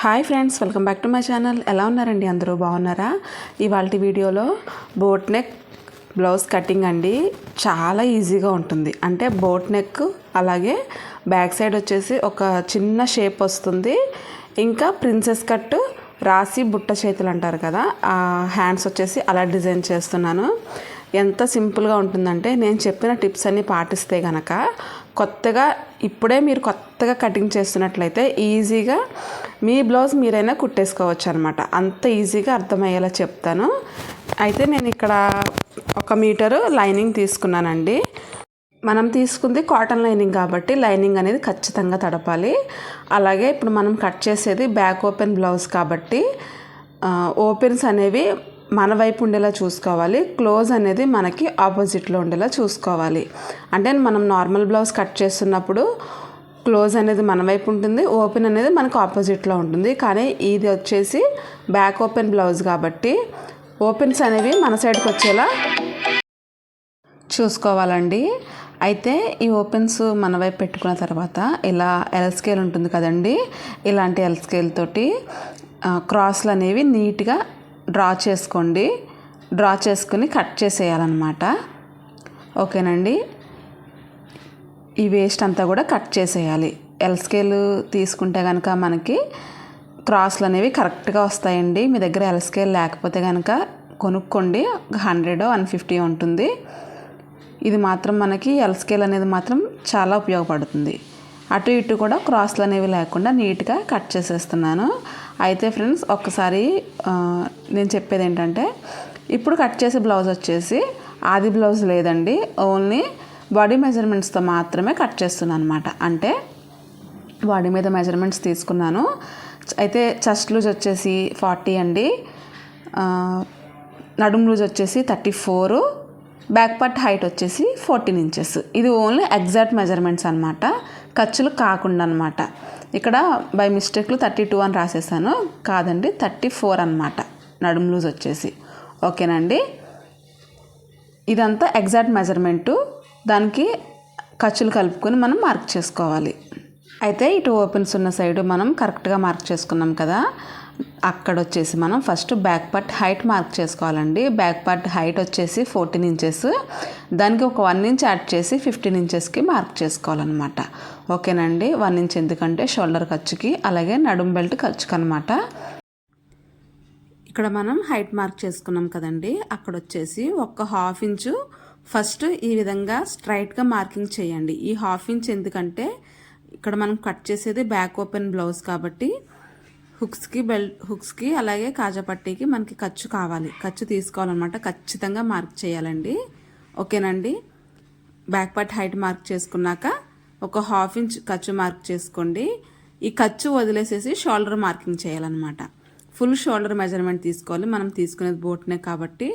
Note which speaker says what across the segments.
Speaker 1: Hi friends welcome back to my channel. ఎలా ఉన్నారండి? అందరూ బాగున్నారా? ఇవాళ వీడియోలో బోట్ నెక్ బ్లౌజ్ కటింగ్ అండి. చాలా ఈజీగా ఉంటుంది. అంటే బోట్ నెక్ అలాగే బ్యాక్ సైడ్ వచ్చేసి ఒక చిన్న షేప్ వస్తుంది. ఇంకా ప్రిన్సెస్ కట్ రాసి బుట్ట చేతులు అంటారు కదా ఆ హ్యాండ్స్ వచ్చేసి అలా డిజైన్ చేస్తున్నాను. ఎంత సింపుల్గా ఉంటుందంటే నేను చెప్పిన టిప్స్ అన్నీ పాటిస్తే కనుక కొత్తగా ఇప్పుడే మీరు కొత్తగా కటింగ్ చేస్తున్నట్లయితే ఈజీగా మీ బ్లౌజ్ మీరైనా కుట్టేసుకోవచ్చు అనమాట అంత ఈజీగా అర్థమయ్యేలా చెప్తాను. అయితే నేను ఇక్కడ ఒక మీటరు లైనింగ్ తీసుకున్నానండి. మనం తీసుకుంది కాటన్ లైనింగ్ కాబట్టి లైనింగ్ అనేది ఖచ్చితంగా తడపాలి. అలాగే ఇప్పుడు మనం కట్ చేసేది బ్యాక్ ఓపెన్ బ్లౌజ్ కాబట్టి ఓపెన్స్ అనేవి మన వైపు ఉండేలా చూసుకోవాలి. క్లోజ్ అనేది మనకి ఆపోజిట్లో ఉండేలా చూసుకోవాలి. అంటే మనం నార్మల్ బ్లౌజ్ కట్ చేస్తున్నప్పుడు క్లోజ్ అనేది మన వైపు ఉంటుంది. ఓపెన్ అనేది మనకు ఆపోజిట్లో ఉంటుంది. కానీ ఇది వచ్చేసి బ్యాక్ ఓపెన్ బ్లౌజ్ కాబట్టి ఓపెన్స్ అనేవి మన సైడ్కి వచ్చేలా చూసుకోవాలండి. అయితే ఈ ఓపెన్స్ మన వైపు పెట్టుకున్న తర్వాత ఇలా ఎల్ స్కేల్ ఉంటుంది కదండి. ఇలాంటి ఎల్ స్కేల్ తోటి క్రాస్లు అనేవి నీట్గా డ్రా చేసుకోండి. డ్రా చేసుకుని కట్ చేసేయాలన్నమాట. ఓకేనండి? ఈ వేస్ట్ అంతా కూడా కట్ చేసేయాలి. ఎల్ స్కేల్ తీసుకుంటే కనుక మనకి క్రాస్లు అనేవి కరెక్ట్గా వస్తాయండి. మీ దగ్గర ఎల్ స్కేల్ లేకపోతే కనుక కొనుక్కోండి. హండ్రెడ్ వన్ ఫిఫ్టీ ఉంటుంది. ఇది మాత్రం మనకి ఎల్ స్కేల్ అనేది మాత్రం చాలా ఉపయోగపడుతుంది. అటు ఇటు కూడా క్రాస్లు అనేవి లేకుండా నీట్గా కట్ చేసేస్తున్నాను. అయితే ఫ్రెండ్స్ ఒక్కసారి నేను చెప్పేది ఏంటంటే ఇప్పుడు కట్ చేసే బ్లౌజ్ వచ్చేసి ఆది బ్లౌజ్ లేదండి. ఓన్లీ బాడీ మెజర్మెంట్స్తో మాత్రమే కట్ చేస్తున్నాను అనమాట అంటే బాడీ మీద మెజర్మెంట్స్ తీసుకున్నాను. అయితే చెస్ట్ లూజ్ వచ్చేసి ఫార్టీ అండి. నడుం లూజ్ వచ్చేసి thirty four. Back part height వచ్చేసి ఫోర్టీన్ ఇంచెస్. ఇది ఓన్లీ ఎగ్జాక్ట్ మెజర్మెంట్స్ అనమాట ఖర్చులు కాకుండా అనమాట ఇక్కడ బై మిస్టేక్లో థర్టీ టూ అని రాసేసాను. కాదండి థర్టీ ఫోర్ అనమాట నడుము లూజ్ వచ్చేసి. ఓకేనండి? ఇదంతా ఎగ్జాక్ట్ మెజర్మెంటు దానికి ఖర్చులు కలుపుకొని మనం మార్క్ చేసుకోవాలి. అయితే ఇటు ఓపెన్స్ ఉన్న సైడ్ మనం కరెక్ట్గా మార్క్ చేసుకున్నాం కదా. అక్కడ వచ్చేసి మనం first back part height mark చేసుకోవాలండి. బ్యాక్ పార్ట్ హైట్ వచ్చేసి ఫోర్టీన్ ఇంచెస్. దానికి ఒక వన్ ఇంచ్ యాడ్ చేసి ఫిఫ్టీన్ ఇంచెస్కి మార్క్ చేసుకోవాలన్నమాట. ఓకేనండి? వన్ ఇంచ్ ఎందుకంటే షోల్డర్ ఖర్చుకి అలాగే నడుం బెల్ట్ ఖర్చుకి అనమాట ఇక్కడ మనం హైట్ మార్క్ చేసుకున్నాం కదండి. అక్కడ వచ్చేసి ఒక హాఫ్ ఇంచు ఫస్ట్ ఈ విధంగా స్ట్రైట్గా మార్కింగ్ చేయండి. ఈ హాఫ్ ఇంచ్ ఎందుకంటే ఇక్కడ మనం కట్ చేసేది బ్యాక్ ఓపెన్ బ్లౌజ్ కాబట్టి హుక్స్కి బెల్ హుక్స్కి అలాగే కాజాపట్టీకి మనకి ఖర్చు కావాలి. ఖర్చు తీసుకోవాలన్నమాట. ఖచ్చితంగా మార్క్ చేయాలండి. ఓకేనండి? బ్యాక్ పార్ట్ హైట్ మార్క్ చేసుకున్నాక ఒక హాఫ్ ఇంచ్ ఖర్చు మార్క్ చేసుకోండి. ఈ ఖర్చు వదిలేసేసి షోల్డర్ మార్కింగ్ చేయాలన్నమాట. ఫుల్ షోల్డర్ మెజర్మెంట్ తీసుకోవాలి. మనం తీసుకునేది బోట్నే కాబట్టి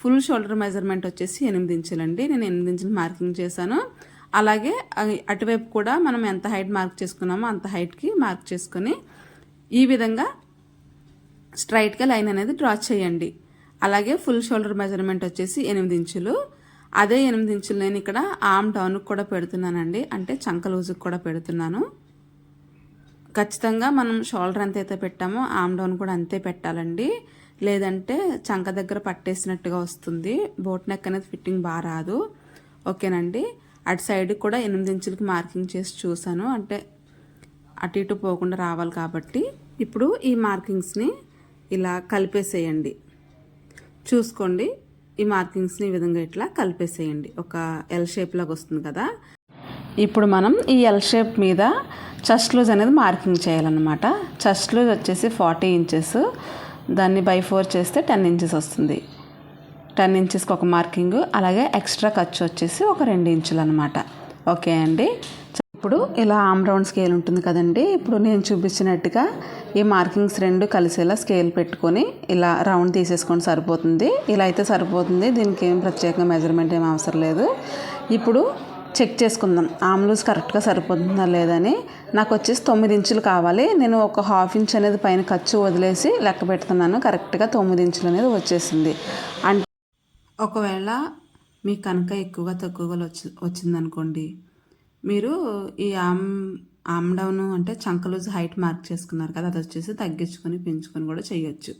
Speaker 1: ఫుల్ షోల్డర్ మెజర్మెంట్ వచ్చేసి ఎనిమిది ఇంచులండి. నేను ఎనిమిది ఇంచులు మార్కింగ్ చేశాను. అలాగే అటువైపు కూడా మనం ఎంత హైట్ మార్క్ చేసుకున్నామో అంత హైట్కి మార్క్ చేసుకొని ఈ విధంగా స్ట్రైట్గా లైన్ అనేది డ్రా చేయండి. అలాగే ఫుల్ షోల్డర్ మెజర్మెంట్ వచ్చేసి ఎనిమిది ఇంచులు. అదే ఎనిమిది ఇంచులు నేను ఇక్కడ ఆమ్ డౌన్కి కూడా పెడుతున్నానండి. అంటే చంక లూజుకి కూడా పెడుతున్నాను. ఖచ్చితంగా మనం షోల్డర్ ఎంత అయితే పెట్టామో ఆమ్ డౌన్ కూడా అంతే పెట్టాలండి. లేదంటే చంక దగ్గర పట్టేసినట్టుగా వస్తుంది. బోట్ నెక్ అనేది ఫిట్టింగ్ బాగా రాదు. ఓకేనండి. అటు సైడ్ కూడా ఎనిమిది ఇంచులకి మార్కింగ్ చేసి చూసాను అంటే అటు ఇటు పోకుండా రావాలి కాబట్టి ఇప్పుడు ఈ మార్కింగ్స్ని ఇలా కలిపేసేయండి. చూసుకోండి ఈ మార్కింగ్స్ని ఈ విధంగా ఇట్లా కలిపేసేయండి. ఒక ఎల్ షేప్ లాగా వస్తుంది కదా. ఇప్పుడు మనం ఈ ఎల్ షేప్ మీద చెస్ట్ లూజ్ అనేది మార్కింగ్ చేయాలన్నమాట. చెస్ట్ లూజ్ వచ్చేసి ఫార్టీ ఇంచెస్ దాన్ని బై ఫోర్ చేస్తే టెన్ ఇంచెస్ వస్తుంది. టెన్ ఇంచెస్కి ఒక మార్కింగ్ అలాగే ఎక్స్ట్రా ఖర్చు వచ్చేసి ఒక రెండు ఇంచులు అనమాట ఓకే అండి? ఇప్పుడు ఇలా ఆమ్ రౌండ్ స్కేల్ ఉంటుంది కదండి. ఇప్పుడు నేను చూపించినట్టుగా ఈ మార్కింగ్స్ రెండు కలిసేలా స్కేల్ పెట్టుకొని ఇలా రౌండ్ తీసేసుకొని సరిపోతుంది. ఇలా అయితే సరిపోతుంది. దీనికి ఏం ప్రత్యేకంగా మెజర్మెంట్ ఏం అవసరం లేదు. ఇప్పుడు చెక్ చేసుకుందాం. ఆమ్లూస్ కరెక్ట్గా సరిపోతుందా లేదని నాకు వచ్చేసి తొమ్మిది ఇంచులు కావాలి. నేను ఒక హాఫ్ ఇంచ్ అనేది పైన ఖర్చు వదిలేసి లెక్క పెడుతున్నాను. కరెక్ట్గా తొమ్మిది ఇంచులు అనేది వచ్చేసింది. అంటే ఒకవేళ మీకు కనుక ఎక్కువగా తక్కువగా వచ్చి వచ్చిందనుకోండి మీరు ఈ ఆమ్ ఆమ్ డౌన్ అంటే చంకలూజ్ హైట్ మార్క్ చేసుకున్నారు కదా అది వచ్చేసి తగ్గించుకొని పెంచుకొని కూడా చేయొచ్చు.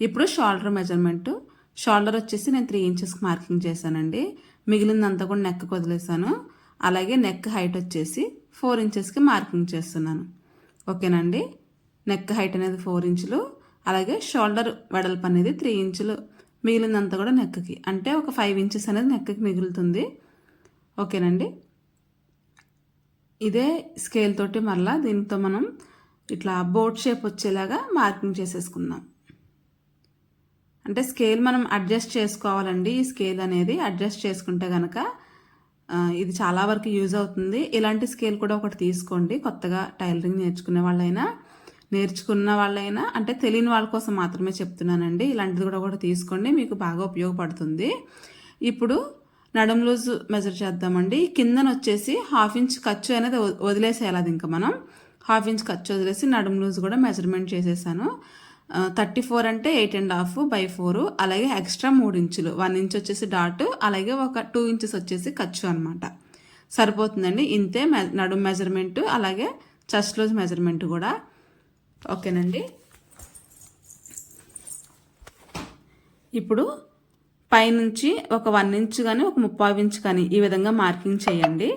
Speaker 1: ఇప్పుడు షోల్డర్ మెజర్మెంట్. షోల్డర్ వచ్చేసి నేను త్రీ ఇంచెస్కి మార్కింగ్ చేశానండి. మిగిలిందంతా కూడా నెక్ వదిలేసాను అలాగే నెక్ హైట్ వచ్చేసి ఫోర్ ఇంచెస్కి మార్కింగ్ చేస్తున్నాను. ఓకేనండి? నెక్ హైట్ అనేది ఫోర్ ఇంచులు. అలాగే షోల్డర్ వెడల్పు అనేది త్రీ ఇంచులు. మిగిలినంత కూడా నెక్కి. అంటే ఒక ఫైవ్ ఇంచెస్ అనేది నెక్కి మిగులుతుంది. ఓకేనండి? ఇదే స్కేల్ తోటి మరలా దీంతో మనం ఇట్లా బోట్ షేప్ వచ్చేలాగా మార్కింగ్ చేసేసుకుందాం. అంటే స్కేల్ మనం అడ్జస్ట్ చేసుకోవాలండి. ఈ స్కేల్ అనేది అడ్జస్ట్ చేసుకుంటే కనుక ఇది చాలా వరకు యూజ్ అవుతుంది. ఇలాంటి స్కేల్ కూడా ఒకటి తీసుకోండి. కొత్తగా టైలరింగ్ నేర్చుకునే వాళ్ళైనా నేర్చుకున్న వాళ్ళైనా అంటే తెలియని వాళ్ళ కోసం మాత్రమే చెప్తున్నానండి. ఇలాంటిది కూడా ఒకటి తీసుకోండి. మీకు బాగా ఉపయోగపడుతుంది. ఇప్పుడు నడుం లూజ్ మెజర్ చేద్దామండి. కిందన వచ్చేసి హాఫ్ ఇంచ్ ఖర్చు అనేది వదిలేసేయాలి అది ఇంకా మనం. హాఫ్ ఇంచ్ ఖర్చు వదిలేసి నడుం లూజ్ కూడా మెజర్మెంట్ చేసేసాను. థర్టీ ఫోర్ అంటే eight and half by four అలాగే ఎక్స్ట్రా మూడు ఇంచులు. వన్ ఇంచ్ వచ్చేసి డాట్ అలాగే ఒక టూ ఇంచెస్ వచ్చేసి ఖర్చు అనమాట సరిపోతుందండి. ఇంతే మె నడుం మెజర్మెంట్ అలాగే చెస్ట్ లూజ్ మెజర్మెంట్ కూడా. ఓకేనండి. ఇప్పుడు పైనుంచి ఒక వన్ ఇంచ్ కానీ ఒక ముప్పై ఇంచ్ కానీ ఈ విధంగా మార్కింగ్ చేయండి.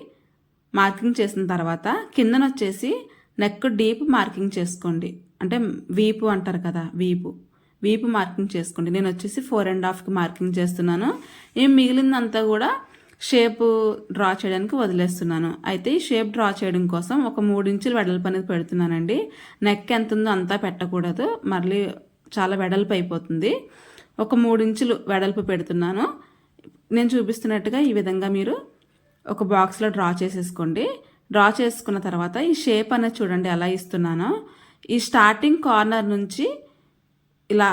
Speaker 1: మార్కింగ్ చేసిన తర్వాత కిందన వచ్చేసి నెక్ డీప్ మార్కింగ్ చేసుకోండి. అంటే వీపు అంటారు కదా వీపు. వీపు మార్కింగ్ చేసుకోండి. నేను వచ్చేసి ఫోర్ అండ్ హాఫ్కి మార్కింగ్ చేస్తున్నాను. ఏం మిగిలిందంతా కూడా షేప్ డ్రా చేయడానికి వదిలేస్తున్నాను. అయితే ఈ షేప్ డ్రా చేయడం కోసం ఒక మూడు ఇంచులు వెడల్పు అనేది పెడుతున్నానండి. నెక్ ఎంత ఉందో అంతా పెట్టకూడదు. మళ్ళీ చాలా వెడల్పు అయిపోతుంది. ఒక మూడు ఇంచులు వెడల్పు పెడుతున్నాను. నేను చూపిస్తున్నట్టుగా ఈ విధంగా మీరు ఒక బాక్స్లో డ్రా చేసేసుకోండి. డ్రా చేసుకున్న తర్వాత ఈ షేప్ అనేది చూడండి ఎలా ఇస్తున్నానో. ఈ స్టార్టింగ్ కార్నర్ నుంచి ఇలా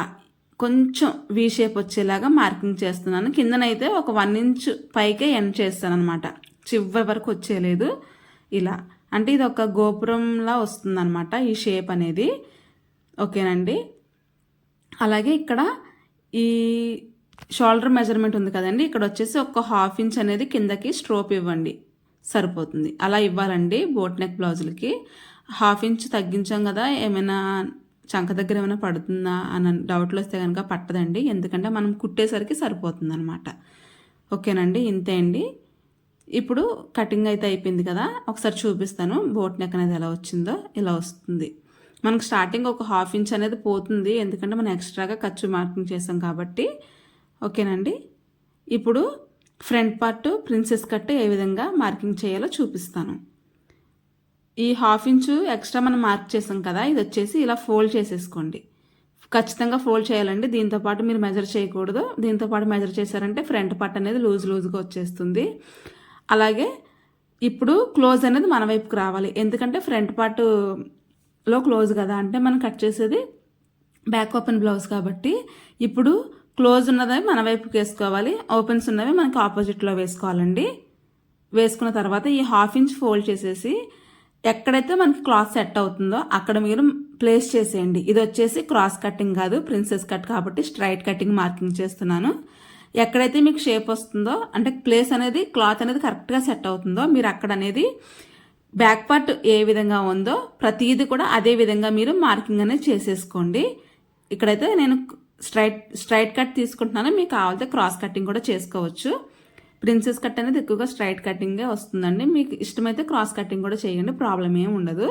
Speaker 1: కొంచెం వీ షేప్ వచ్చేలాగా మార్కింగ్ చేస్తున్నాను. కిందనైతే ఒక వన్ ఇంచ్ పైకే ఎండ్ చేస్తాను అనమాట చివరి వరకు వచ్చేలేదు ఇలా. అంటే ఇది ఒక గోపురంలా వస్తుందన్నమాట ఈ షేప్ అనేది. ఓకేనండి? అలాగే ఇక్కడ ఈ షోల్డర్ మెజర్మెంట్ ఉంది కదండి. ఇక్కడ వచ్చేసి ఒక హాఫ్ ఇంచ్ అనేది కిందకి స్ట్రోప్ ఇవ్వండి. సరిపోతుంది. అలా ఇవ్వాలండి బోట్ నెక్ బ్లౌజులకి హాఫ్ ఇంచ్ తగ్గించాం కదా ఏమైనా చంక దగ్గర ఏమైనా పడుతుందా అని డౌట్లు వస్తే కనుక పట్టదండి. ఎందుకంటే మనం కుట్టేసరికి సరిపోతుంది అనమాట ఓకేనండి ఇంతే అండి. ఇప్పుడు కటింగ్ అయితే అయిపోయింది కదా ఒకసారి చూపిస్తాను బోట్ నెక్ అనేది ఎలా వచ్చిందో ఇలా వస్తుంది. మనకు స్టార్టింగ్ ఒక హాఫ్ ఇంచ్ అనేది పోతుంది. ఎందుకంటే మనం ఎక్స్ట్రాగా ఖర్చు మార్కింగ్ చేసాం కాబట్టి. ఓకేనండి? ఇప్పుడు ఫ్రంట్ పార్ట్ ప్రిన్సెస్ కట్ ఏ విధంగా మార్కింగ్ చేయాలో చూపిస్తాను. ఈ హాఫ్ ఇంచు ఎక్స్ట్రా మనం మార్క్ చేసాం కదా ఇది వచ్చేసి ఇలా ఫోల్డ్ చేసేసుకోండి. ఖచ్చితంగా ఫోల్డ్ చేయాలండి. దీంతో పాటు మీరు మెజర్ చేయకూడదు. దీంతో పాటు మెజర్ చేశారంటే ఫ్రంట్ పార్ట్ అనేది లూజ్ లూజ్గా వచ్చేస్తుంది. అలాగే ఇప్పుడు క్లోజ్ అనేది మన వైపుకి రావాలి. ఎందుకంటే ఫ్రంట్ పార్ట్ లో క్లోజ్ కదా అంటే మనం కట్ చేసేది బ్యాక్ ఓపెన్ బ్లౌజ్ కాబట్టి ఇప్పుడు క్లోజ్ ఉన్నది మన వైపుకి వేసుకోవాలి ఓపెన్స్ ఉన్నవి మనకి ఆపోజిట్లో వేసుకోవాలండి. వేసుకున్న తర్వాత ఈ హాఫ్ ఇంచ్ ఫోల్డ్ చేసేసి ఎక్కడైతే మనకి క్లాత్ సెట్ అవుతుందో అక్కడ మీరు ప్లేస్ చేసేయండి. ఇది వచ్చేసి క్రాస్ కటింగ్ కాదు ప్రిన్సెస్ కట్ కాబట్టి స్ట్రైట్ కటింగ్ మార్కింగ్ చేస్తున్నాను. ఎక్కడైతే మీకు షేప్ వస్తుందో అంటే ప్లేస్ అనేది క్లాత్ అనేది కరెక్ట్గా సెట్ అవుతుందో మీరు అక్కడ అనేది బ్యాక్ పార్ట్ ఏ విధంగా ఉందో ప్రతిదీ కూడా అదే విధంగా మీరు మార్కింగ్ అనేది చేసేసుకోండి. ఇక్కడైతే నేను స్ట్రైట్ స్ట్రైట్ కట్ తీసుకుంటున్నాను. మీకు కావాలంటే క్రాస్ కటింగ్ కూడా చేసుకోవచ్చు. ప్రిన్సెస్ కట్ అనేది ఎక్కువగా స్ట్రైట్ కటింగే వస్తుందండి. మీకు ఇష్టమైతే క్రాస్ కటింగ్ కూడా చేయండి. ప్రాబ్లం ఏమి ఉండదు.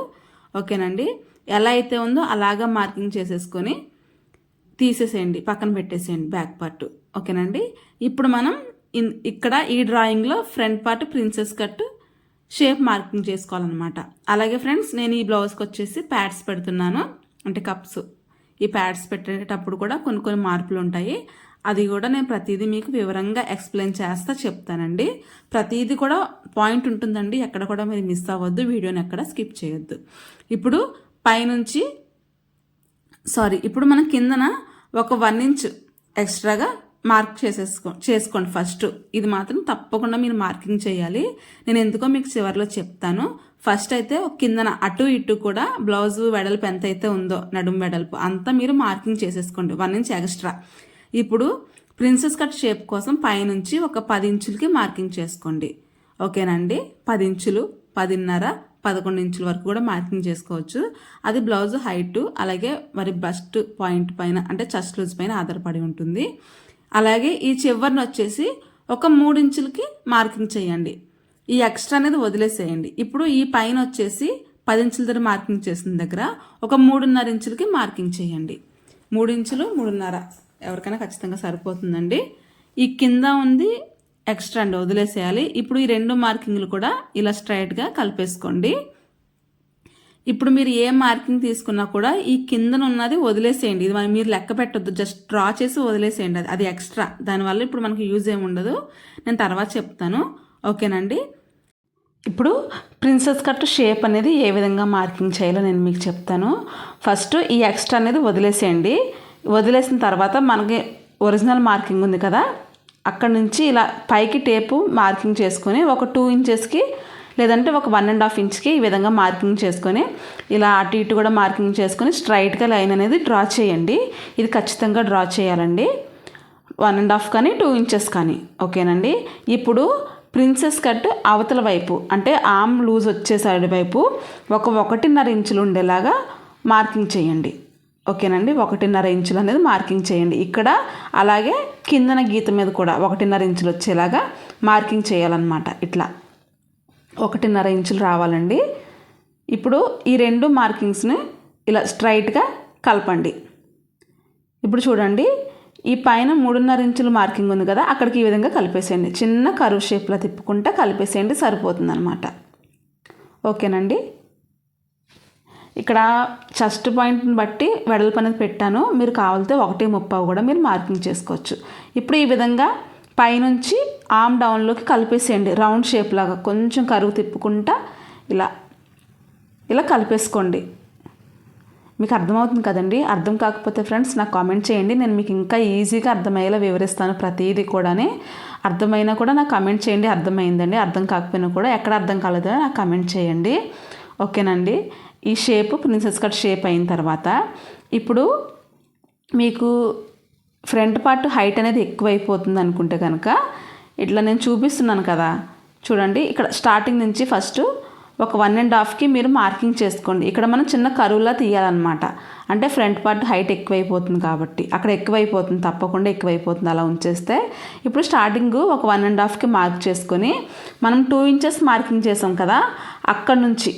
Speaker 1: ఓకేనండి. ఎలా అయితే ఉందో అలాగా మార్కింగ్ చేసేసుకొని తీసేసేయండి. పక్కన పెట్టేసేయండి బ్యాక్ పార్ట్. ఓకేనండి. ఇప్పుడు మనం ఇక్కడ ఈ డ్రాయింగ్లో front part princess cut shape marking చేసుకోవాలన్నమాట. అలాగే ఫ్రెండ్స్ నేను ఈ బ్లౌజ్కి వచ్చేసి ప్యాడ్స్ పెడుతున్నాను. అంటే కప్స్. ఈ ప్యాడ్స్ పెట్టేటప్పుడు కూడా కొన్ని కొన్ని మార్పులు ఉంటాయి. అది కూడా నేను ప్రతిదీ మీకు వివరంగా ఎక్స్ప్లెయిన్ చేస్తా చెప్తానండి. ప్రతిదీ కూడా పాయింట్ ఉంటుందండి. ఎక్కడ కూడా మీరు మిస్ అవ్వద్దు. వీడియోని ఎక్కడ స్కిప్ చేయొద్దు. ఇప్పుడు పైనుంచి సారీ ఇప్పుడు మనం కిందన ఒక వన్ ఇంచ్ ఎక్స్ట్రాగా మార్క్ చేసేసుకో చేసుకోండి ఫస్ట్. ఇది మాత్రం తప్పకుండా మీరు మార్కింగ్ చేయాలి. నేను ఎందుకో మీకు చివరిలో చెప్తాను. ఫస్ట్ అయితే కిందన అటు ఇటు కూడా బ్లౌజ్ వెడల్పు ఎంత అయితే ఉందో నడుము వెడల్పు అంతా మీరు మార్కింగ్ చేసేసుకోండి. One inch extra. ఇప్పుడు ప్రిన్సెస్ కట్ షేప్ కోసం పైనుంచి ఒక పది ఇంచులకి మార్కింగ్ చేసుకోండి. ఓకేనండి? పది ఇంచులు పదిన్నర పదకొండు ఇంచుల వరకు కూడా మార్కింగ్ చేసుకోవచ్చు. అది బ్లౌజ్ హైట్ అలాగే మరి బస్ట్ పాయింట్ పైన అంటే చస్ట్ లూజ్ పైన ఆధారపడి ఉంటుంది. అలాగే ఈ చివరిని వచ్చేసి ఒక మూడు ఇంచులకి మార్కింగ్ చేయండి. ఈ ఎక్స్ట్రా అనేది వదిలేసేయండి. ఇప్పుడు ఈ పైన వచ్చేసి పది ఇంచుల దగ్గర మార్కింగ్ చేసిన దగ్గర ఒక మూడున్నర ఇంచులకి మార్కింగ్ చేయండి. మూడు ఇంచులు మూడున్నర. ఎవరికైనా ఖచ్చితంగా సరిపోతుందండి. ఈ కింద ఉంది ఎక్స్ట్రా అండి వదిలేసేయాలి. ఇప్పుడు ఈ రెండు మార్కింగ్లు కూడా ఇలా స్ట్రైట్గా కలిపేసుకోండి. ఇప్పుడు మీరు ఏ మార్కింగ్ తీసుకున్నా కూడా ఈ కిందన ఉన్నది వదిలేసేయండి. ఇది మీరు లెక్క పెట్టొద్దు. జస్ట్ డ్రా చేసి వదిలేసేయండి అది. అది ఎక్స్ట్రా. దానివల్ల ఇప్పుడు మనకి యూజ్ ఏమి ఉండదు. నేను తర్వాత చెప్తాను. ఓకేనండి? ఇప్పుడు ప్రిన్సెస్ కట్ షేప్ అనేది ఏ విధంగా మార్కింగ్ చేయాలో నేను మీకు చెప్తాను. ఫస్ట్ ఈ ఎక్స్ట్రా అనేది వదిలేసేయండి. వదిలేసిన తర్వాత మనకి ఒరిజినల్ మార్కింగ్ ఉంది కదా. అక్కడ నుంచి ఇలా పైకి టేపు మార్కింగ్ చేసుకొని ఒక టూ ఇంచెస్కి లేదంటే ఒక వన్ అండ్ హాఫ్ ఇంచ్కి ఈ విధంగా మార్కింగ్ చేసుకొని ఇలా అటు ఇటు కూడా మార్కింగ్ చేసుకొని స్ట్రైట్గా లైన్ అనేది డ్రా చేయండి. ఇది ఖచ్చితంగా డ్రా చేయాలండి. వన్ అండ్ హాఫ్ కానీ టూ ఇంచెస్ కానీ ఓకేనండి? ఇప్పుడు ప్రిన్సెస్ కట్ అవతల వైపు అంటే ఆమ్ లూజ్ వచ్చే సైడ్ వైపు ఒక ఒకటిన్నర ఇంచులు ఉండేలాగా మార్కింగ్ చేయండి. ఓకేనండి? ఒకటిన్నర ఇంచులు అనేది మార్కింగ్ చేయండి. ఇక్కడ అలాగే కిందన గీత మీద కూడా ఒకటిన్నర ఇంచులు వచ్చేలాగా మార్కింగ్ చేయాలన్నమాట. ఇట్లా. ఒకటిన్నర ఇంచులు రావాలండి. ఇప్పుడు ఈ రెండు మార్కింగ్స్ని ఇలా స్ట్రైట్గా కలపండి. ఇప్పుడు చూడండి ఈ పైన మూడున్నర ఇంచులు మార్కింగ్ ఉంది కదా అక్కడికి ఈ విధంగా కలిపేసేయండి. చిన్న కరువు షేప్లో తిప్పుకుంటా కలిపేసేయండి సరిపోతుందన్నమాట. ఓకేనండి? ఇక్కడ చెస్ట్ పాయింట్ని బట్టి వెడల్పు అనేది పెట్టాను. మీరు కావాలితే ఒకటి ముప్పావు కూడా మీరు మార్కింగ్ చేసుకోవచ్చు. ఇప్పుడు ఈ విధంగా పైనుంచి ఆమ్ డౌన్లోకి కలిపేసేయండి. రౌండ్ షేప్ లాగా కొంచెం కరువు తిప్పుకుంటా ఇలా ఇలా కలిపేసుకోండి. మీకు అర్థమవుతుంది కదండి? అర్థం కాకపోతే ఫ్రెండ్స్ నాకు కామెంట్ చేయండి. నేను మీకు ఇంకా ఈజీగా అర్థమయ్యేలా వివరిస్తాను ప్రతిదీ కూడానే. అర్థమైనా కూడా నాకు కామెంట్ చేయండి. అర్థమైందండి. అర్థం కాకపోయినా కూడా ఎక్కడ అర్థం కాలేదో నాకు కామెంట్ చేయండి. ఓకేనండి? ఈ షేప్ ప్రిన్సెస్ కట్ షేప్ అయిన తర్వాత ఇప్పుడు మీకు ఫ్రంట్ పార్ట్ హైట్ అనేది ఎక్కువైపోతుంది అనుకుంటే కనుక ఇట్లా నేను చూపిస్తున్నాను కదా. చూడండి ఇక్కడ స్టార్టింగ్ నుంచి ఫస్ట్ ఒక వన్ అండ్ హాఫ్కి మీరు మార్కింగ్ చేసుకోండి. ఇక్కడ మనం చిన్న కరువులా తీయాలన్నమాట. అంటే ఫ్రంట్ పార్ట్ హైట్ ఎక్కువైపోతుంది కాబట్టి అక్కడ ఎక్కువైపోతుంది తప్పకుండా ఎక్కువైపోతుంది అలా ఉంచేస్తే. ఇప్పుడు స్టార్టింగ్ ఒక వన్ అండ్ హాఫ్కి మార్క్ చేసుకొని మనం టూ ఇంచెస్ మార్కింగ్ చేసాం కదా అక్కడ నుంచి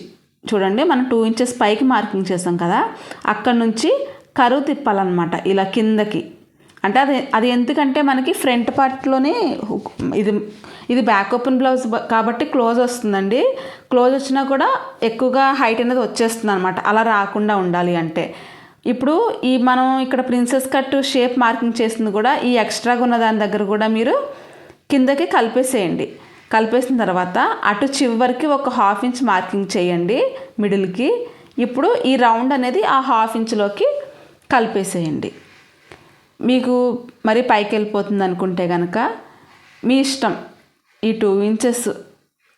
Speaker 1: చూడండి మనం టూ ఇంచెస్ పైకి మార్కింగ్ చేసాం కదా అక్కడ నుంచి కరువు తిప్పాలన్నమాట. ఇలా కిందకి. అంటే అది అది ఎందుకంటే మనకి ఫ్రంట్ పార్ట్లోనే ఇది ఇది బ్యాక్ ఓపెన్ బ్లౌజ్ కాబట్టి క్లోజ్ వస్తుందండి. క్లోజ్ వచ్చినా కూడా ఎక్కువగా హైట్ అనేది వచ్చేస్తుంది అనమాట అలా రాకుండా ఉండాలి అంటే. ఇప్పుడు ఈ మనం ఇక్కడ ప్రిన్సెస్ కట్ షేప్ మార్కింగ్ చేసింది కూడా ఈ ఎక్స్ట్రాగా ఉన్న దాని దగ్గర కూడా మీరు కిందకి కలిపేసేయండి. కలిపేసిన తర్వాత అటు చివరికి ఒక హాఫ్ ఇంచ్ మార్కింగ్ చేయండి మిడిల్కి. ఇప్పుడు ఈ రౌండ్ అనేది ఆ హాఫ్ ఇంచ్లోకి కలిపేసేయండి. మీకు మరి పైకి వెళ్ళిపోతుంది అనుకుంటే కనుక మీ ఇష్టం ఈ టూ ఇంచెస్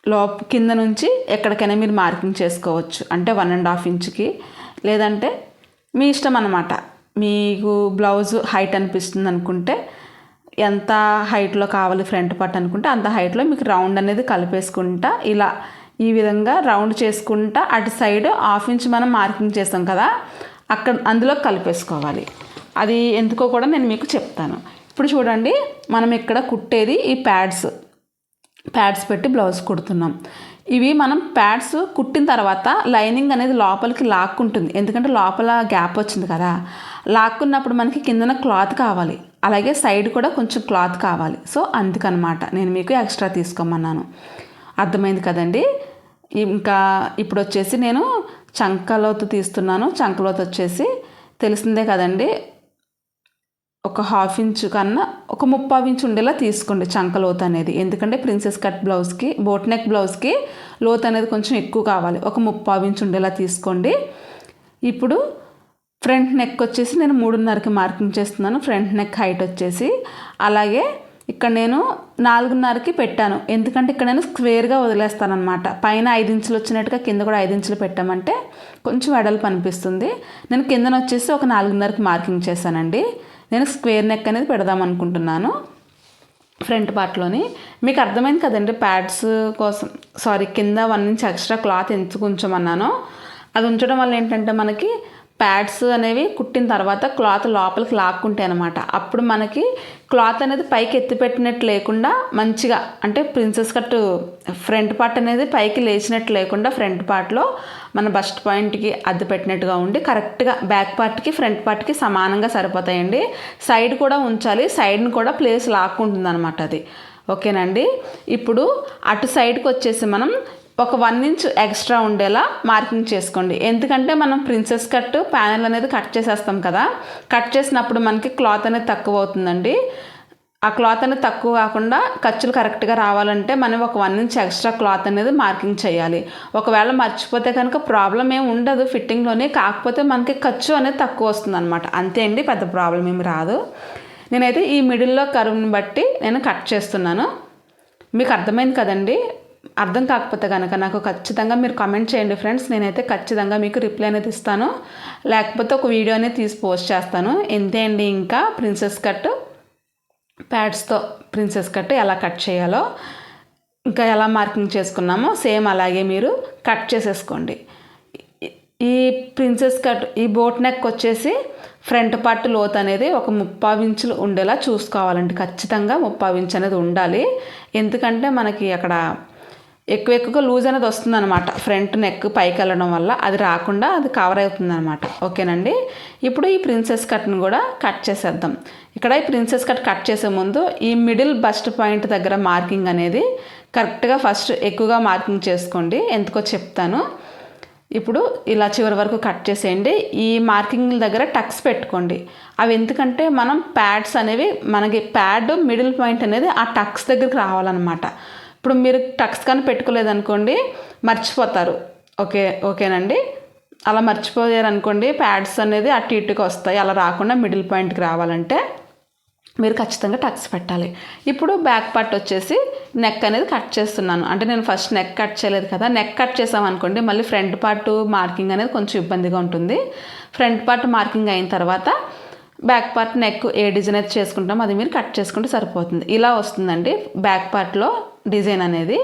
Speaker 1: లోప కింద నుంచి ఎక్కడికైనా మీరు మార్కింగ్ చేసుకోవచ్చు. అంటే వన్ అండ్ హాఫ్ ఇంచ్కి. లేదంటే మీ ఇష్టం అనమాట మీకు బ్లౌజ్ హైట్ అనిపిస్తుంది అనుకుంటే ఎంత హైట్లో కావాలి ఫ్రంట్ పార్ట్ అనుకుంటే అంత హైట్లో మీకు రౌండ్ అనేది కలిపేసుకుంటా ఇలా ఈ విధంగా రౌండ్ చేసుకుంటా అటు సైడ్ హాఫ్ ఇంచ్ మనం మార్కింగ్ చేస్తాం కదా అక్కడ అందులో కలిపేసుకోవాలి. అది ఎందుకో కూడా నేను మీకు చెప్తాను. ఇప్పుడు చూడండి మనం ఇక్కడ కుట్టేది ఈ ప్యాడ్స్ ప్యాడ్స్ పెట్టి బ్లౌజ్ కుడుతున్నాం. ఇవి మనం ప్యాడ్స్ కుట్టిన తర్వాత లైనింగ్ అనేది లోపలికి లాక్కుంటుంది. ఎందుకంటే లోపల గ్యాప్ వచ్చింది కదా. లాక్కున్నప్పుడు మనకి కిందన క్లాత్ కావాలి. అలాగే సైడ్ కూడా కొంచెం క్లాత్ కావాలి. సో అందుకనమాట నేను మీకు ఎక్స్ట్రా తీసుకోమన్నాను. అర్థమైంది కదండి? ఇంకా ఇప్పుడు వచ్చేసి నేను చంకలోతు తీస్తున్నాను. చంకలోతు వచ్చేసి తెలిసిందే కదండి? ఒక హాఫ్ ఇంచ్ కన్నా ఒక ముప్పావు ఇంచ్ ఉండేలా తీసుకోండి చంక లోత్ అనేది. ఎందుకంటే ప్రిన్సెస్ కట్ బ్లౌజ్కి బోట్ నెక్ బ్లౌజ్కి లోత్ అనేది కొంచెం ఎక్కువ కావాలి. ఒక ముప్పావు ఇంచ్ ఉండేలా తీసుకోండి. ఇప్పుడు ఫ్రంట్ నెక్ వచ్చేసి నేను మూడున్నరకి మార్కింగ్ చేస్తున్నాను. ఫ్రంట్ నెక్ హైట్ వచ్చేసి అలాగే ఇక్కడ నేను నాలుగున్నరకి పెట్టాను. ఎందుకంటే ఇక్కడ నేను స్క్వేర్గా వదిలేస్తాను అనమాట పైన ఐదు ఇంచులు వచ్చినట్టుగా కింద కూడా ఐదు ఇంచులు పెట్టామంటే కొంచెం వెడల్పు అనిపిస్తుంది. నేను కిందన వచ్చేసి ఒక నాలుగున్నరకి మార్కింగ్ చేశానండి. నేను స్క్వేర్ నెక్ అనేది పెడదాం అనుకుంటున్నాను ఫ్రంట్ పార్ట్లోని. మీకు అర్థమైంది కదండి ప్యాడ్స్ కోసం సారీ కింద వన్ ఇంచ్ ఎక్స్ట్రా క్లాత్ ఎందుకు అది ఉంచడం వల్ల ఏంటంటే మనకి ప్యాడ్స్ అనేవి కుట్టిన తర్వాత క్లాత్ లోపలికి లాక్కుంటాయి అనమాట అప్పుడు మనకి క్లాత్ అనేది పైకి ఎత్తిపెట్టినట్టు లేకుండా మంచిగా అంటే ప్రిన్సెస్ కట్ ఫ్రంట్ పార్ట్ అనేది పైకి లేచినట్టు లేకుండా ఫ్రంట్ పార్ట్లో మన బస్ట్ పాయింట్కి అద్దె పెట్టినట్టుగా ఉండి కరెక్ట్గా బ్యాక్ పార్ట్కి ఫ్రంట్ పార్ట్కి సమానంగా సరిపోతాయండి. సైడ్ కూడా ఉంచాలి సైడ్ని కూడా ప్లేస్ లాక్కుంటుంది అనమాట అది. ఓకేనండి? ఇప్పుడు అటు సైడ్కి వచ్చేసి మనం ఒక వన్ ఇంచ్ ఎక్స్ట్రా ఉండేలా మార్కింగ్ చేసుకోండి. ఎందుకంటే మనం ప్రిన్సెస్ కట్ ప్యానెల్ అనేది కట్ చేసేస్తాం కదా. కట్ చేసినప్పుడు మనకి క్లాత్ అనేది తక్కువ అవుతుందండి. ఆ క్లాత్ అనేది తక్కువ కాకుండా ఖర్చులు కరెక్ట్గా రావాలంటే మనం ఒక వన్ ఇంచ్ ఎక్స్ట్రా క్లాత్ అనేది మార్కింగ్ చేయాలి. ఒకవేళ మర్చిపోతే కనుక ప్రాబ్లం ఏమి ఉండదు. ఫిట్టింగ్లోనే కాకపోతే మనకి ఖర్చు అనేది తక్కువ వస్తుంది అనమాట అంతే అండి పెద్ద ప్రాబ్లం ఏమి రాదు. నేనైతే ఈ మిడిల్లో కరువుని బట్టి నేను కట్ చేస్తున్నాను. మీకు అర్థమైంది కదండి? అర్థం కాకపోతే కనుక నాకు ఖచ్చితంగా మీరు కమెంట్ చేయండి ఫ్రెండ్స్ నేనైతే ఖచ్చితంగా మీకు రిప్లై అనేది ఇస్తాను. లేకపోతే ఒక వీడియో అనేది తీసి పోస్ట్ చేస్తాను. ఎంతే అండి ఇంకా ప్రిన్సెస్ కట్ ప్యాడ్స్తో ప్రిన్సెస్ కట్ ఎలా కట్ చేయాలో ఇంకా ఎలా మార్కింగ్ చేసుకున్నామో సేమ్ అలాగే మీరు కట్ చేసేసుకోండి. ఈ ప్రిన్సెస్ కట్ ఈ బోట్ నెక్ వచ్చేసి ఫ్రంట్ పార్ట్ లోత్ అనేది ఒక ముప్పావు ఇంచులు ఉండేలా చూసుకోవాలండి. ఖచ్చితంగా ముప్పావు ఇంచు అనేది ఉండాలి. ఎందుకంటే మనకి అక్కడ ఎక్కువ ఎక్కువగా లూజ్ అనేది వస్తుందన్నమాట. ఫ్రంట్ నెక్ పైకి వెళ్ళడం వల్ల అది రాకుండా అది కవర్ అవుతుందన్నమాట. ఓకేనండి? ఇప్పుడు ఈ ప్రిన్సెస్ కట్ని కూడా కట్ చేసేద్దాం. ఇక్కడ ఈ ప్రిన్సెస్ కట్ కట్ చేసే ముందు ఈ మిడిల్ బస్ట్ పాయింట్ దగ్గర మార్కింగ్ అనేది కరెక్ట్గా ఫస్ట్ ఎక్కువగా మార్కింగ్ చేసుకోండి. ఎందుకో చెప్తాను. ఇప్పుడు ఇలా చివరి వరకు కట్ చేసేయండి. ఈ మార్కింగ్ దగ్గర టక్స్ పెట్టుకోండి. అవి ఎందుకంటే మనం ప్యాడ్స్ అనేవి మనకి ప్యాడ్ మిడిల్ పాయింట్ అనేది ఆ టక్స్ దగ్గరికి రావాలన్నమాట. ఇప్పుడు మీరు టక్స్ కానీ పెట్టుకోలేదనుకోండి మర్చిపోతారు. ఓకే ఓకేనండి? అలా మర్చిపోయారు అనుకోండి ప్యాడ్స్ అనేది అటు ఇటుకి వస్తాయి. అలా రాకుండా మిడిల్ పాయింట్కి రావాలంటే మీరు ఖచ్చితంగా టక్స్ పెట్టాలి. ఇప్పుడు బ్యాక్ పార్ట్ వచ్చేసి నెక్ అనేది కట్ చేస్తున్నాను. అంటే నేను ఫస్ట్ నెక్ కట్ చేయలేదు కదా నెక్ కట్ చేసామనుకోండి మళ్ళీ ఫ్రంట్ పార్ట్ మార్కింగ్ అనేది కొంచెం ఇబ్బందిగా ఉంటుంది. ఫ్రంట్ పార్ట్ మార్కింగ్ అయిన తర్వాత బ్యాక్ పార్ట్ నెక్ ఏ డిజైన్ అయితే చేసుకుంటామో అది మీరు కట్ చేసుకుంటే సరిపోతుంది. ఇలా వస్తుందండి బ్యాక్ పార్ట్లో డిజైన్ అనేది.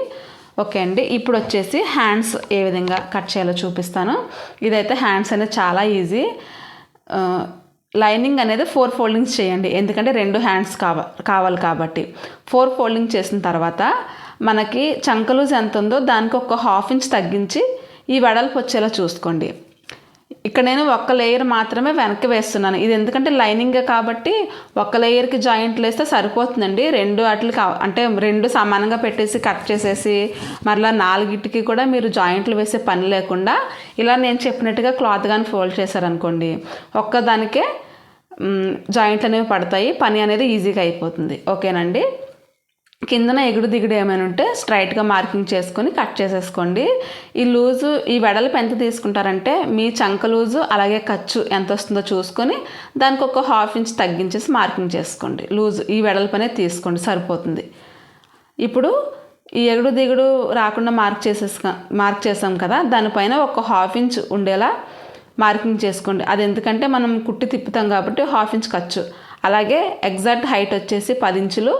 Speaker 1: ఓకే అండి. ఇప్పుడు వచ్చేసి హ్యాండ్స్ ఏ విధంగా కట్ చేయాలో చూపిస్తాను. ఇదైతే హ్యాండ్స్ అనేది చాలా ఈజీ. లైనింగ్ అనేది ఫోర్ ఫోల్డింగ్స్ చేయండి. ఎందుకంటే రెండు హ్యాండ్స్ కావ కావాలి కాబట్టి. ఫోర్ ఫోల్డింగ్ చేసిన తర్వాత మనకి చంకలూజ్ ఎంత ఉందో దానికి ఒక హాఫ్ ఇంచ్ తగ్గించి ఈ వెడల్పు వచ్చేలా చూసుకోండి. ఇక్కడ నేను ఒక్క లేయర్ మాత్రమే వెనక్కి వేస్తున్నాను. ఇది ఎందుకంటే లైనింగ్ కాబట్టి ఒక్క లేయర్కి జాయింట్లు వేస్తే సరిపోతుందండి. రెండు అట్లు అంటే రెండు సమానంగా పెట్టేసి కట్ చేసేసి మరలా నాలుగిటికి కూడా మీరు జాయింట్లు వేసే పని లేకుండా ఇలా నేను చెప్పినట్టుగా క్లాత్ కానీ ఫోల్డ్ చేశారనుకోండి ఒక్కదానికే జాయింట్లు అనేవి పడతాయి. పని అనేది ఈజీగా అయిపోతుంది. ఓకేనండి? కిందన ఎగుడు దిగుడు ఏమైనా ఉంటే స్ట్రైట్గా మార్కింగ్ చేసుకొని కట్ చేసేసుకోండి. ఈ లూజు ఈ వెడల్పు ఎంత తీసుకుంటారంటే మీ చంక లూజు అలాగే ఖర్చు ఎంత వస్తుందో చూసుకొని దానికి ఒక హాఫ్ ఇంచ్ తగ్గించేసి మార్కింగ్ చేసుకోండి. లూజు ఈ వెడల్పు అనేది తీసుకోండి సరిపోతుంది. ఇప్పుడు ఈ ఎగుడు దిగుడు రాకుండా మార్క్ చేసేసుక మార్క్ చేసాం కదా దానిపైన ఒక హాఫ్ ఇంచ్ ఉండేలా మార్కింగ్ చేసుకోండి. అది ఎందుకంటే మనం కుట్టి తిప్పుతాం కాబట్టి హాఫ్ ఇంచ్ ఖర్చు. అలాగే ఎగ్జాక్ట్ హైట్ వచ్చేసి పది ఇంచులు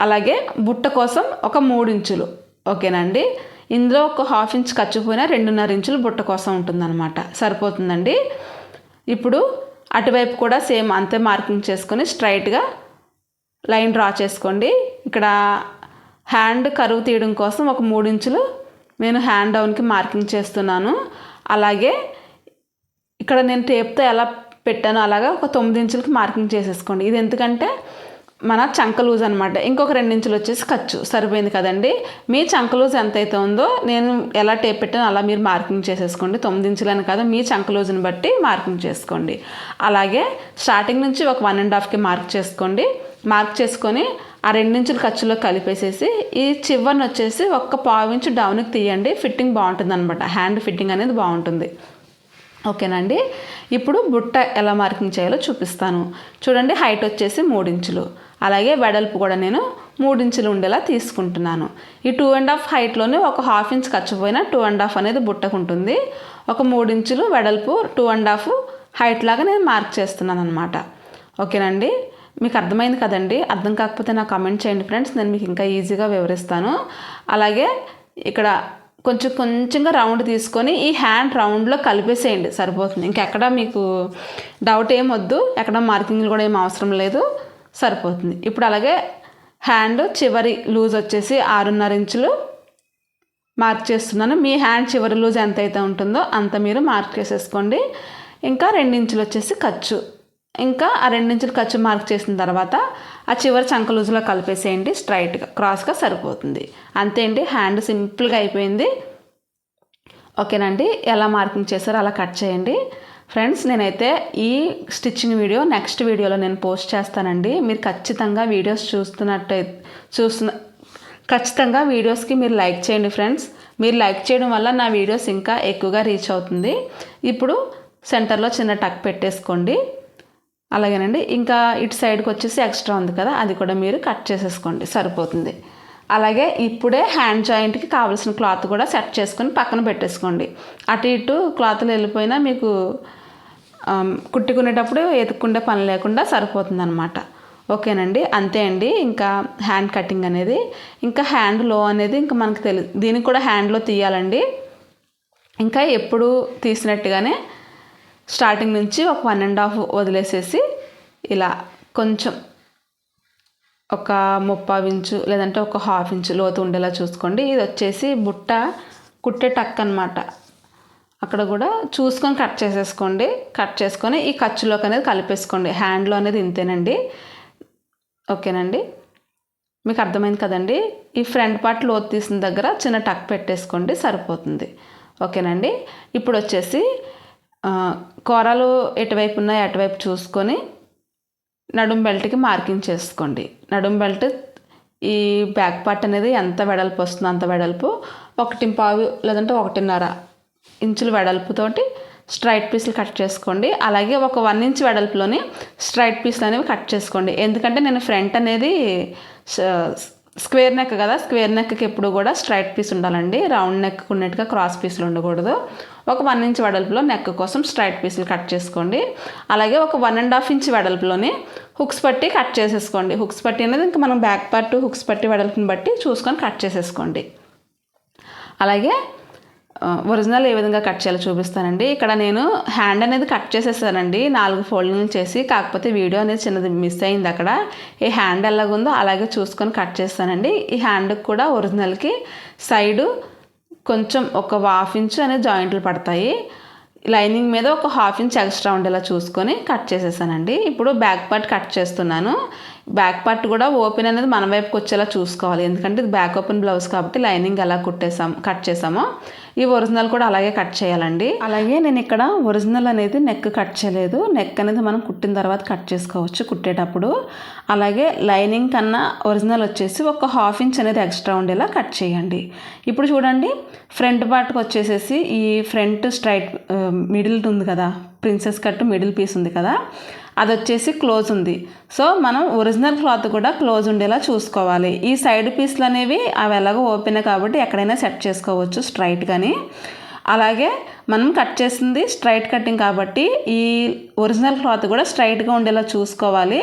Speaker 1: అలాగే బుట్ట కోసం ఒక మూడు ఇంచులు. ఓకేనండి ఇందులో ఒక హాఫ్ ఇంచ్ ఖర్చు పోయినా రెండున్నర ఇంచులు బుట్ట కోసం ఉంటుందన్నమాట. సరిపోతుందండి? ఇప్పుడు అటువైపు కూడా సేమ్ అంతే మార్కింగ్ చేసుకొని స్ట్రైట్గా లైన్ డ్రా చేసుకోండి. ఇక్కడ హ్యాండ్ కరువు తీయడం కోసం ఒక మూడు ఇంచులు నేను హ్యాండ్ డౌన్కి మార్కింగ్ చేస్తున్నాను. అలాగే ఇక్కడ నేను టేప్తో ఎలా పెట్టానో అలాగా ఒక తొమ్మిది ఇంచులకి మార్కింగ్ చేసేసుకోండి. ఇది ఎందుకంటే మన చంక లూజ్ అనమాట ఇంకొక రెండించులు వచ్చేసి ఖర్చు. సరిపోయింది కదండి? మీ చంక లూజ్ ఎంత అయితే ఉందో నేను ఎలా టేప్ పెట్టానో అలా మీరు మార్కింగ్ చేసేసుకోండి. తొమ్మిది ఇంచులని కాదు మీ చంక లూజ్ని బట్టి మార్కింగ్ చేసుకోండి. అలాగే స్టార్టింగ్ నుంచి ఒక వన్ అండ్ హాఫ్కి మార్క్ చేసుకోండి. మార్క్ చేసుకొని ఆ రెండించుల ఖర్చులో కలిపేసేసి ఈ చివరిని వచ్చేసి ఒక్క పావు ఇంచు డౌన్కి తీయండి. ఫిట్టింగ్ బాగుంటుంది అనమాట హ్యాండ్ ఫిట్టింగ్ అనేది బాగుంటుంది. ఓకేనండి ఇప్పుడు బుట్ట ఎలా మార్కింగ్ చేయాలో చూపిస్తాను. చూడండి హైట్ వచ్చేసి మూడించులు అలాగే వెడల్పు కూడా నేను మూడించులు ఉండేలా తీసుకుంటున్నాను. ఈ టూ అండ్ హాఫ్ హైట్లోనే ఒక హాఫ్ ఇంచ్ ఖర్చుపోయిన టూ అండ్ హాఫ్ అనేది బుట్టకు ఉంటుంది. ఒక మూడించులు వెడల్పు టూ అండ్ హాఫ్ హైట్ లాగా నేను మార్క్ చేస్తున్నాను అనమాట ఓకేనండి మీకు అర్థమైంది కదండి? అర్థం కాకపోతే నాకు కమెంట్ చేయండి ఫ్రెండ్స్. నేను మీకు ఇంకా ఈజీగా వివరిస్తాను. అలాగే ఇక్కడ కొంచెం కొంచెంగా రౌండ్ తీసుకొని ఈ హ్యాండ్ రౌండ్లో కలిపేసేయండి. సరిపోతుంది. ఇంకెక్కడ మీకు డౌట్ ఏం వద్దు. ఎక్కడ మార్కింగ్లు కూడా ఏం అవసరం లేదు. సరిపోతుంది. ఇప్పుడు అలాగే హ్యాండ్ చివరి లూజ్ వచ్చేసి ఆరున్నర ఇంచులు మార్క్ చేస్తున్నాను. మీ హ్యాండ్ చివరి లూజ్ ఎంత అయితే ఉంటుందో అంత మీరు మార్క్ చేసేసుకోండి. ఇంకా రెండించులు వచ్చేసి ఖర్చు. ఇంకా ఆ రెండించులు ఖర్చు మార్క్ చేసిన తర్వాత ఆ చివరి చంక లూజులో కలిపేసేయండి. స్ట్రైట్గా క్రాస్గా సరిపోతుంది. అంతే అండి హ్యాండ్ సింపుల్గా అయిపోయింది. ఓకేనండి? ఎలా మార్కింగ్ చేశారో అలా కట్ చేయండి. ఫ్రెండ్స్ నేనైతే ఈ స్టిచ్చింగ్ వీడియో నెక్స్ట్ వీడియోలో నేను పోస్ట్ చేస్తానండి. మీరు ఖచ్చితంగా వీడియోస్ చూస్తున్నట్టయితే చూస్తున్న ఖచ్చితంగా వీడియోస్కి మీరు లైక్ చేయండి ఫ్రెండ్స్ మీరు లైక్ చేయడం వల్ల నా వీడియోస్ ఇంకా ఎక్కువగా రీచ్ అవుతుంది. ఇప్పుడు సెంటర్లో చిన్న టక్ పెట్టేసుకోండి. అలాగేనండి. ఇంకా ఇటు సైడ్కి వచ్చేసి ఎక్స్ట్రా ఉంది కదా అది కూడా మీరు కట్ చేసేసుకోండి. సరిపోతుంది. అలాగే ఇప్పుడే హ్యాండ్ జాయింట్కి కావాల్సిన క్లాత్ కూడా సెట్ చేసుకొని పక్కన పెట్టేసుకోండి. అటు ఇటు క్లాత్లు వెళ్ళిపోయినా మీకు కుట్టుకునేటప్పుడు ఎతుక్కుండే పని లేకుండా సరిపోతుంది అనమాట ఓకేనండి? అంతే అండి. ఇంకా హ్యాండ్ కటింగ్ అనేది ఇంకా హ్యాండ్లో అనేది ఇంకా మనకు తెలియదు దీనికి కూడా హ్యాండ్లో తీయాలండి. ఇంకా ఎప్పుడు తీసినట్టుగానే స్టార్టింగ్ నుంచి ఒక వన్ అండ్ హాఫ్ వదిలేసేసి ఇలా కొంచెం ఒక ముప్పావు ఇంచు లేదంటే ఒక హాఫ్ ఇంచు లోతు ఉండేలా చూసుకోండి. ఇది వచ్చేసి బుట్ట కుట్టే టక్ అనమాట అక్కడ కూడా చూసుకొని కట్ చేసేసుకోండి. కట్ చేసుకొని ఈ ఖర్చులోకి అనేది కలిపేసుకోండి. హ్యాండ్లో అనేది ఇంతేనండి. ఓకేనండి? మీకు అర్థమైంది కదండి? ఈ ఫ్రంట్ పార్ట్ లోతు తీసిన దగ్గర చిన్న టక్ పెట్టేసుకోండి సరిపోతుంది. ఓకేనండి? ఇప్పుడు వచ్చేసి కూరలు ఎటువైపు ఉన్నాయో అటువైపు చూసుకొని నడుం బెల్ట్కి మార్కింగ్ చేసుకోండి. నడుం బెల్ట్ ఈ బ్యాక్ పార్ట్ అనేది ఎంత వెడల్పు వస్తుందో అంత వెడల్పు. ఒకటి పావు లేదంటే ఒకటిన్నర ఇంచుల వెడల్పుతోటి స్ట్రైట్ పీస్లు కట్ చేసుకోండి. అలాగే ఒక వన్ ఇంచ్ వెడల్పులోని స్ట్రైట్ పీసులు అనేవి కట్ చేసుకోండి. ఎందుకంటే నేను ఫ్రంట్ అనేది స్క్వేర్ నెక్ కదా స్క్వేర్ నెక్కి ఎప్పుడు కూడా స్ట్రైట్ పీస్ ఉండాలండి. రౌండ్ నెక్ ఉన్నట్టుగా క్రాస్ పీసులు ఉండకూడదు. ఒక వన్ ఇంచ్ వెడల్పులో నెక్ కోసం స్ట్రైట్ పీసులు కట్ చేసుకోండి. అలాగే ఒక వన్ అండ్ హాఫ్ ఇంచ్ వెడల్పులోని హుక్స్ పట్టి కట్ చేసేసుకోండి. హుక్స్ పట్టి అనేది ఇంకా మనం బ్యాక్ పార్ట్ హుక్స్ పట్టి వెడల్పుని బట్టి చూసుకొని కట్ చేసేసుకోండి. అలాగే ఒరిజినల్ ఏ విధంగా కట్ చేయాలో చూపిస్తానండి. ఇక్కడ నేను హ్యాండ్ అనేది కట్ చేసేసానండి. నాలుగు ఫోల్డింగ్లు చేసి కాకపోతే వీడియో అనేది చిన్నది మిస్ అయింది అక్కడ. ఈ హ్యాండ్ ఎలాగుందో అలాగే చూసుకొని కట్ చేస్తానండి. ఈ హ్యాండ్కి కూడా ఒరిజినల్కి సైడు కొంచెం ఒక హాఫ్ ఇంచు అనే జాయింట్లు పడతాయి. లైనింగ్ మీద ఒక హాఫ్ ఇంచ్ ఎక్స్ట్రా ఉండేలా చూసుకొని కట్ చేసేసానండి. ఇప్పుడు బ్యాక్ పార్ట్ కట్ చేస్తున్నాను. బ్యాక్ పార్ట్ కూడా ఓపెన్ అనేది మన వైపుకి వచ్చేలా చూసుకోవాలి. ఎందుకంటే ఇది బ్యాక్ ఓపెన్ బ్లౌజ్ కాబట్టి లైనింగ్ ఎలా కుట్టేసాం కట్ చేసామో. ఈ ఒరిజినల్ కూడా అలాగే కట్ చేయాలండి. అలాగే నేను ఇక్కడ ఒరిజినల్ అనేది నెక్ కట్ చేయలేదు. నెక్ అనేది మనం కుట్టిన తర్వాత కట్ చేసుకోవచ్చు కుట్టేటప్పుడు. అలాగే లైనింగ్ కన్నా ఒరిజినల్ వచ్చేసి ఒక హాఫ్ ఇంచ్ అనేది ఎక్స్ట్రా ఉండేలా కట్ చేయండి. ఇప్పుడు చూడండి ఫ్రంట్ పార్ట్కి వచ్చేసేసి ఈ ఫ్రంట్ స్ట్రైట్ మిడిల్ ఉంది కదా ప్రిన్సెస్ కట్ మిడిల్ పీస్ ఉంది కదా. అది వచ్చేసి క్లోజ్ ఉంది. సో మనం ఒరిజినల్ క్లాత్ కూడా క్లోజ్ ఉండేలా చూసుకోవాలి. ఈ సైడ్ పీస్లు అనేవి అవి ఎలాగో ఓపెన్ కాబట్టి ఎక్కడైనా సెట్ చేసుకోవచ్చు స్ట్రైట్ కానీ అలాగే మనం కట్ చేసింది స్ట్రైట్ కటింగ్ కాబట్టి ఈ ఒరిజినల్ క్లాత్ కూడా స్ట్రైట్గా ఉండేలా చూసుకోవాలి.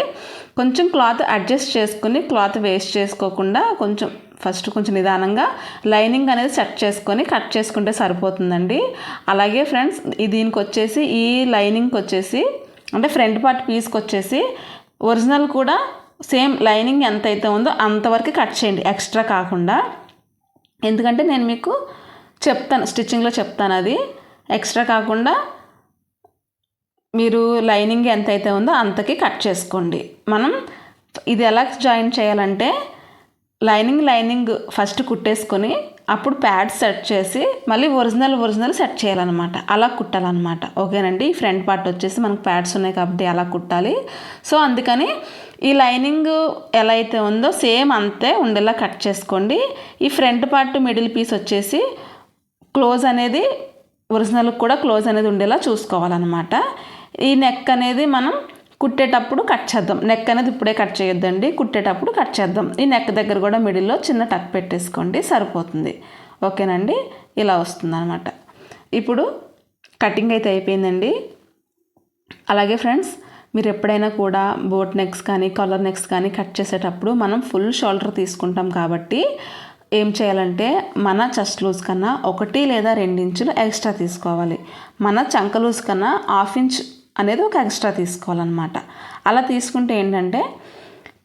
Speaker 1: కొంచెం క్లాత్ అడ్జస్ట్ చేసుకుని క్లాత్ వేస్ట్ చేసుకోకుండా కొంచెం ఫస్ట్ కొంచెం నిదానంగా లైనింగ్ అనేది సెట్ చేసుకొని కట్ చేసుకుంటే సరిపోతుందండి. అలాగే ఫ్రెండ్స్ దీనికి వచ్చేసి ఈ లైనింగ్కి వచ్చేసి అంటే ఫ్రంట్ పార్ట్ పీస్కి వచ్చేసి ఒరిజినల్ కూడా సేమ్ లైనింగ్ ఎంత అయితే ఉందో అంతవరకు కట్ చేయండి ఎక్స్ట్రా కాకుండా. ఎందుకంటే నేను మీకు చెప్తాను స్టిచ్చింగ్లో చెప్తాను అది. ఎక్స్ట్రా కాకుండా మీరు లైనింగ్ ఎంత అయితే ఉందో అంతకి కట్ చేసుకోండి. మనం ఇది ఎలా జాయిన్ చేయాలంటే లైనింగ్ లైనింగ్ ఫస్ట్ కుట్టేసుకొని అప్పుడు ప్యాడ్ సెట్ చేసి మళ్ళీ ఒరిజినల్ ఒరిజినల్ సెట్ చేయాలన్నమాట. అలా కుట్టాలన్నమాట. ఓకేనండి? ఈ ఫ్రంట్ పార్ట్ వచ్చేసి మనకు ప్యాడ్స్ ఉన్నాయి కాబట్టి అలా కుట్టాలి. సో అందుకని ఈ లైనింగ్ ఎలా అయితే ఉందో సేమ్ అంతే ఉండేలా కట్ చేసుకోండి. ఈ ఫ్రంట్ పార్ట్ మిడిల్ పీస్ వచ్చేసి క్లోజ్ అనేది ఒరిజినల్ కూడా క్లోజ్ అనేది ఉండేలా చూసుకోవాలన్నమాట. ఈ నెక్ అనేది మనం కుట్టేటప్పుడు కట్ చేద్దాం. నెక్ అనేది ఇప్పుడే కట్ చేయొద్దండి. కుట్టేటప్పుడు కట్ చేద్దాం. ఈ నెక్ దగ్గర కూడా మిడిల్లో చిన్న టక్ పెట్టేసుకోండి. సరిపోతుంది. ఓకేనండి? ఇలా వస్తుంది అనమాట ఇప్పుడు కటింగ్ అయితే అయిపోయిందండి. అలాగే ఫ్రెండ్స్ మీరు ఎప్పుడైనా కూడా బోట్ నెక్స్ కానీ కాలర్ నెక్స్ కానీ కట్ చేసేటప్పుడు మనం ఫుల్ షోల్డర్ తీసుకుంటాం కాబట్టి ఏం చేయాలంటే మన చెస్ట్ లూజ్ కన్నా ఒకటి లేదా రెండించులు ఎక్స్ట్రా తీసుకోవాలి. మన చంక లూజ్ కన్నా హాఫ్ ఇంచ్ అనేది ఒక ఎక్స్ట్రా తీసుకోవాలన్నమాట. అలా తీసుకుంటే ఏంటంటే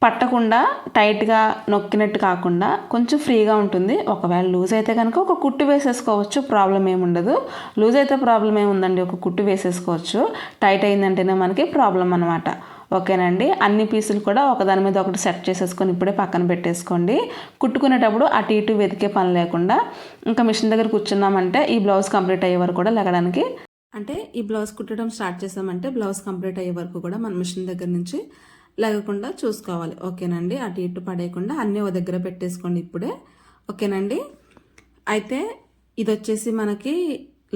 Speaker 1: పట్టకుండా టైట్గా నొక్కినట్టు కాకుండా కొంచెం ఫ్రీగా ఉంటుంది. ఒకవేళ లూజ్ అయితే కనుక ఒక కుట్టు వేసేసుకోవచ్చు ప్రాబ్లం ఏముండదు లూజ్ అయితే ప్రాబ్లం ఏముందండి ఒక కుట్టు వేసేసుకోవచ్చు. టైట్ అయిందంటేనే మనకి ప్రాబ్లం అనమాట ఓకేనండి? అన్ని పీసులు కూడా ఒకదాని మీద ఒకటి సెట్ చేసేసుకొని ఇప్పుడే పక్కన పెట్టేసుకోండి. కుట్టుకునేటప్పుడు అటు ఇటు వెతికే పని లేకుండా ఇంకా మిషన్ దగ్గర కూర్చున్నామంటే ఈ బ్లౌజ్ కంప్లీట్ అయ్యే వరకు కూడా లెగడానికి అంటే ఈ బ్లౌజ్ కుట్టడం స్టార్ట్ చేసామంటే బ్లౌజ్ కంప్లీట్ అయ్యే వరకు కూడా మన మిషన్ దగ్గర నుంచి లేకుండా చూసుకోవాలి. ఓకేనండి? అటు ఇటు పడేయకుండా అన్నీ ఒక దగ్గర పెట్టేసుకోండి ఇప్పుడే. ఓకేనండి? అయితే ఇది వచ్చేసి మనకి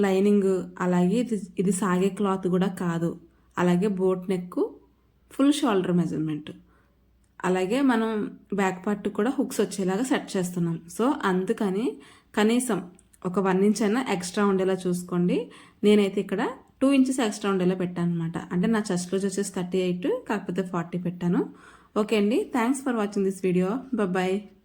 Speaker 1: లైనింగ్ అలాగే ఇది ఇది సాగే క్లాత్ కూడా కాదు. అలాగే boat neck full shoulder measurement. అలాగే మనం బ్యాక్ పార్ట్ కూడా హుక్స్ వచ్చేలాగా సెట్ చేస్తున్నాం. సో అందుకని కనీసం ఒక వన్ ఇంచ్ అయినా ఎక్స్ట్రా ఉండేలా చూసుకోండి. నేనైతే ఇక్కడ టూ ఇంచెస్ ఎక్స్ట్రా ఉండేలా పెట్టాను అనమాట అంటే నా చెస్ట్ లూజ్ వచ్చేసి థర్టీ ఎయిట్ కాకపోతే ఫార్టీ పెట్టాను. ఓకే అండి. Thanks for watching this video bye